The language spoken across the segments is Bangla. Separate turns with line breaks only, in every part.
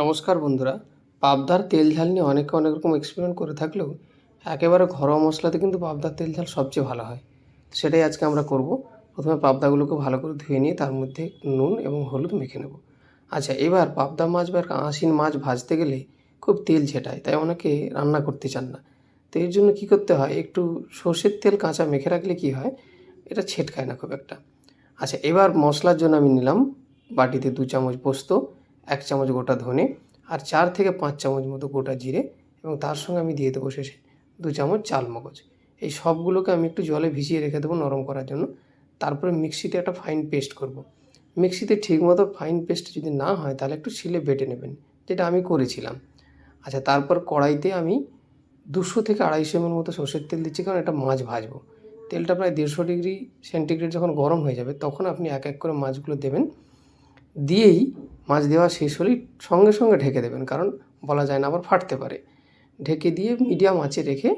নমস্কার বন্ধুরা। পাবদার তেল ঝাল নিয়ে অনেকে অনেক রকম এক্সপেরিমেন্ট করে থাকলেও একেবারে ঘরোয়া মশলাতে কিন্তু পাবদার তেল ঝাল সবচেয়ে ভালো হয়। সেটাই আজকে আমরা করব। প্রথমে পাবদাগুলোকে ভালো করে ধুয়ে নিয়ে তার মধ্যে নুন এবং হলুদ মেখে নেব। আচ্ছা এবার পাবদা মাছ বা আঁশিন মাছ ভাজতে গেলে খুব তেল ছেটায়, তাই অনেকে রান্না করতে চান না। তো এর জন্য কী করতে হয়, একটু সর্ষের তেল কাঁচা মেখে রাখলে কি হয়, এটা ছেটকায় না খুব একটা। আচ্ছা এবার মশলার জন্য আমি নিলাম বাটিতে দু চামচ পোস্ত এক চামচ গোটা ধনে আর চার থেকে পাঁচ চামচ মতো গোটা জিরে এবং তার সঙ্গে আমি দিয়ে দেবো শেষে দু চামচ চাল মগজ। এই সবগুলোকে আমি একটু জলে ভিজিয়ে রেখে দেবো নরম করার জন্য। তারপরে মিক্সিতে একটা ফাইন পেস্ট করব। মিক্সিতে ঠিকমতো ফাইন পেস্ট যদি না হয়, তাহলে একটু শিলে বেটে নেবেন, যেটা আমি করেছিলাম। আচ্ছা তারপর কড়াইতে আমি দুশো থেকে আড়াইশো এমএল মতো সর্ষের তেল দিচ্ছি, কারণ এটা মাছ ভাজবো। তেলটা প্রায় দেড়শো ডিগ্রি সেন্টিগ্রেড যখন গরম হয়ে যাবে, তখন আপনি এক এক করে মাছগুলো দেবেন। দিয়েই মাছ দেওয়া শেষ হলেই সঙ্গে সঙ্গে ঢেকে দেবেন, কারণ বলা যায় না আবার ফাটতে পারে। ঢেকে দিয়ে মিডিয়াম আঁচে রেখে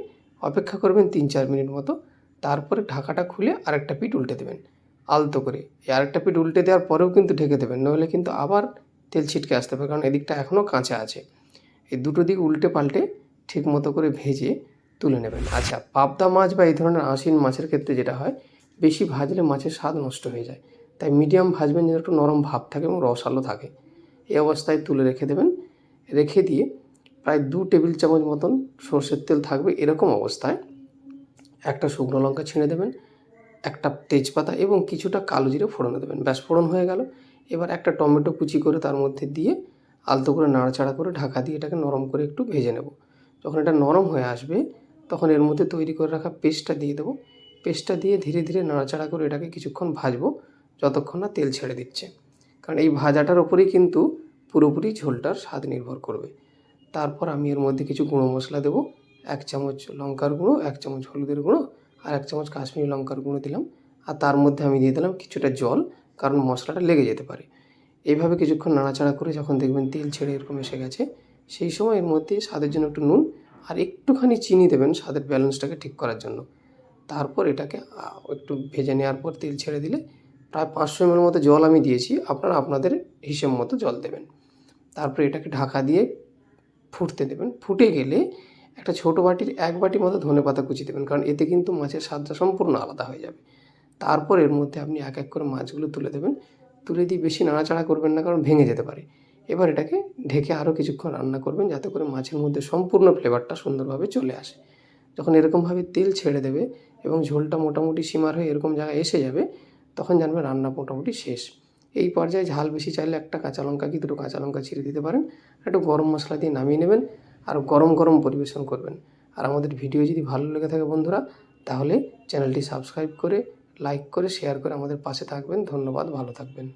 অপেক্ষা করবেন তিন চার মিনিট মতো, তারপরে ঢাকাটা খুলে আরেকটা পিঠ উল্টে দেবেন, আলতো করে। এই আরেকটা পিঠ উল্টে দেওয়ার পরেও কিন্তু ঢেকে দেবেন, নইলে কিন্তু আবার তেল ছিটকে আসতে পারে, কারণ এদিকটা এখনও কাঁচা আছে। এই দুটো দিক উল্টে পাল্টে ঠিক মতো করে ভেজে তুলে নেবেন। আচ্ছা পাবদা মাছ বা এই ধরনের আঁশিন মাছের ক্ষেত্রে যেটা হয়, বেশি ভাজলে মাছের স্বাদ নষ্ট হয়ে যায়। তাই মিডিয়াম ভাজবেন যেন একটু নরম ভাব থাকে এবং রসালো থাকে। এই অবস্থায় তুলে রেখে দেবেন। রেখে দিয়ে প্রায় দু টেবিল চামচ মতন সর্ষের তেল থাকবে এরকম অবস্থায়। একটা শুকনো লঙ্কা ছিঁড়ে দেবেন, একটা তেজপাতা এবং কিছুটা কালো জিরে ফোড়নে দেবেন। ব্যাস, ফোড়ন হয়ে গেল। এবার একটা টমেটো কুচি করে তার মধ্যে দিয়ে আলতো করে নাড়াচাড়া করে ঢাকা দিয়ে এটাকে নরম করে একটু ভেজে নেব। যখন এটা নরম হয়ে আসবে, তখন এর মধ্যে তৈরি করে রাখা পেস্টটা দিয়ে দেবো। পেস্টটা দিয়ে ধীরে ধীরে নাড়াচাড়া করে এটাকে কিছুক্ষণ ভাজবো। যতক্ষণ না তেল ছেড়ে দিচ্ছে। কারণ এই ভাজাটার ওপরেই কিন্তু পুরোপুরি ঝোলটার স্বাদ নির্ভর করবে। তারপর আমি এর মধ্যে কিছু গুঁড়ো মশলা দেবো, এক চামচ লঙ্কার গুঁড়ো, এক চামচ হলুদের গুঁড়ো আর এক চামচ কাশ্মীরি লঙ্কার গুঁড়ো দিলাম। আর তার মধ্যে আমি দিয়ে দিলাম কিছুটা জল, কারণ মশলাটা লেগে যেতে পারে। এইভাবে কিছুক্ষণ নাড়াচাড়া করে যখন দেখবেন তেল ছেড়ে এরকম এসে গেছে, সেই সময় এর মধ্যে স্বাদের জন্য একটু নুন আর একটুখানি চিনি দেবেন স্বাদের ব্যালেন্সটাকে ঠিক করার জন্য। তারপর এটাকে একটু ভেজে নেওয়ার পর তেল ছেড়ে দিলে প্রায় পাঁচশো এমএল মতো জল আমি দিয়েছি, আপনারা আপনাদের হিসেব মতো জল দেবেন। তারপরে এটাকে ঢাকা দিয়ে ফুটতে দেবেন। ফুটে গেলে একটা ছোটো বাটির এক বাটি মতো ধনে পাতা কুচি দেবেন, কারণ এতে কিন্তু মাছের স্বাদটা সম্পূর্ণ আলাদা হয়ে যাবে। তারপর এর মধ্যে আপনি এক এক করে মাছগুলো তুলে দেবেন। তুলে দিয়ে বেশি নাড়াচাড়া করবেন না, কারণ ভেঙে যেতে পারে। এবার এটাকে ঢেকে আরও কিছুক্ষণ রান্না করবেন, যাতে করে মাছের মধ্যে সম্পূর্ণ ফ্লেভারটা সুন্দরভাবে চলে আসে। যখন এরকমভাবে তেল ছেড়ে দেবে এবং ঝোলটা মোটামুটি সীমার হয়ে এরকম জায়গায় এসে যাবে তখন জানবেন রান্না মোটামুটি শেষ। এই পর্যায়ে ঝাল বেশি চাইলে একটা কাঁচা লঙ্কা কি দুটো কাঁচা লঙ্কা ছিঁড়ে দিতে পারেন। একটু গরম মশলা দিয়ে নামিয়ে নেবেন আর গরম গরম পরিবেশন করবেন। আর আমাদের ভিডিও যদি ভালো লেগে থাকে বন্ধুরা, তাহলে চ্যানেলটি সাবস্ক্রাইব করে, লাইক করে, শেয়ার করে আমাদের পাশে থাকবেন। ধন্যবাদ, ভালো থাকবেন।